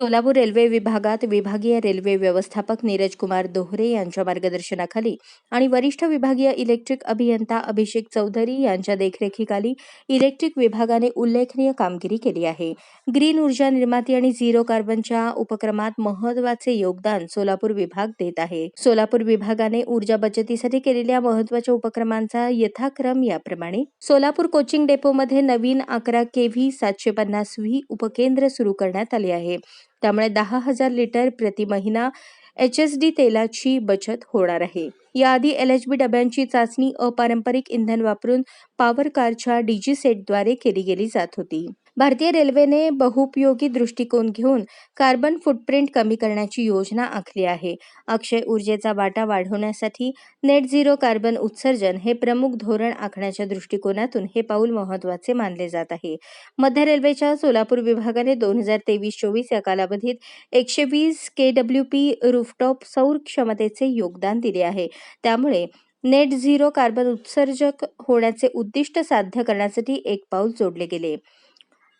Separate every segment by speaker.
Speaker 1: Solapur railway विभागात विभागीय railway व्यवस्थापक नीरज कुमार दोहरे यांच्या मार्गदर्शनाखाली आणि वरिष्ठ विभागीय इलेक्ट्रिक अभियंता अभिषेक चौधरी यांच्या देखरेखीखाली इलेक्ट्रिक विभागाने उल्लेखनीय कामगिरी केली आहे. ग्रीन ऊर्जा निर्माती आणि झिरो कार्बनच्या उपक्रमात महत्त्वाचे योगदान सोलापूर विभाग देत आहे. सोलापूर विभागाने ऊर्जा बचतीसाठी केलेल्या महत्त्वाच्या उपक्रमांचा यथाक्रम याप्रमाणे सोलापूर कोचिंग डेपोमध्ये नवीन अकरा केव्ही सातशे पन्नास व्ही उपकेंद्र सुरू करण्यात आले आहे. त्यामुळे दहा हजार लिटर प्रति महिना एच एस डी तेलाची बचत होणार आहे. याआधी एल एच बी डब्यांची चाचणी अपारंपरिक इंधन वापरून पॉवर कारच्या डी जी सेटद्वारे केली गेली जात होती. भारतीय रेल्वेने बहुपयोगी दृष्टिकोन घेऊन कार्बन फुटप्रिंट कमी करण्याची योजना आखली आहे. अक्षय ऊर्जेचा वाटा वाढवण्यासाठी नेट झिरो कार्बन उत्सर्जन हे प्रमुख धोरण आखण्याच्या दृष्टिकोनातून हे पाऊल महत्त्वाचे मानले जात आहे. मध्य रेल्वेच्या सोलापूर विभागाने दोन हजार तेवीस चोवीस या कालावधीत एकशे वीस के डब्ल्यू पी रूफटॉप सौर क्षमतेचे योगदान दिले आहे. त्यामुळे नेट झिरो कार्बन उत्सर्जक होण्याचे उद्दिष्ट साध्य करण्यासाठी एक पाऊल जोडले गेले.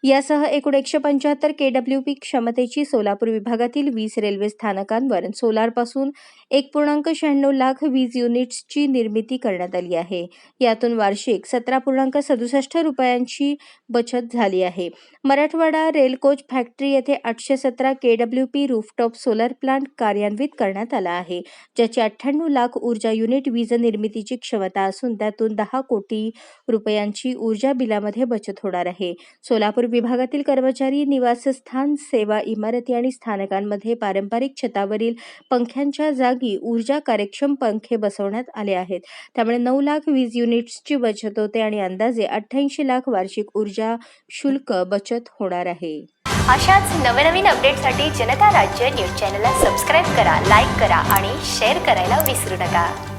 Speaker 1: यासह एकूण एकशे पंच्याहत्तर के डब्ल्यू पी क्षमतेची सोलापूर विभागातील वीस रेल्वे स्थानकांवर सोलारपासून एक पूर्णांक शहाण्णव लाख वीज युनिट्सची निर्मिती करण्यात आली आहे. यातून वार्षिक सतरा पूर्णांक सदुसष्ट रुपयांची बचत झाली आहे. मराठवाडा रेल कोच फॅक्टरी येथे आठशे सतरा K W P rooftop solar plant कार्यान्वित करण्यात आला आहे. ज्याची अठ्ठ्याण्णव लाख ऊर्जा युनिट वीज निर्मितीची क्षमता असून त्यातून दहा कोटी रुपयांची ऊर्जा बिलामध्ये बचत होणार आहे. सोलापूर विभागातील कर्मचारी निवासस्थान सेवा इमारती आणि स्थानकांमध्ये पारंपरिक छतावरील पंख्यांच्या जागी ऊर्जा कार्यक्षम पंखे बसवण्यात आले आहेत. त्यामुळे नऊ लाख वीज युनिट्सची बचत होते आणि अंदाजे अठ्ठ्याऐंशी लाख वार्षिक ऊर्जा शुल्क बचत होणार आहे.
Speaker 2: अशाच नवनवीन अपडेटसाठी जनता राज्य न्यूज चॅनलला सबस्क्राईब करा लाईक करा आणि शेअर करायला विसरू नका.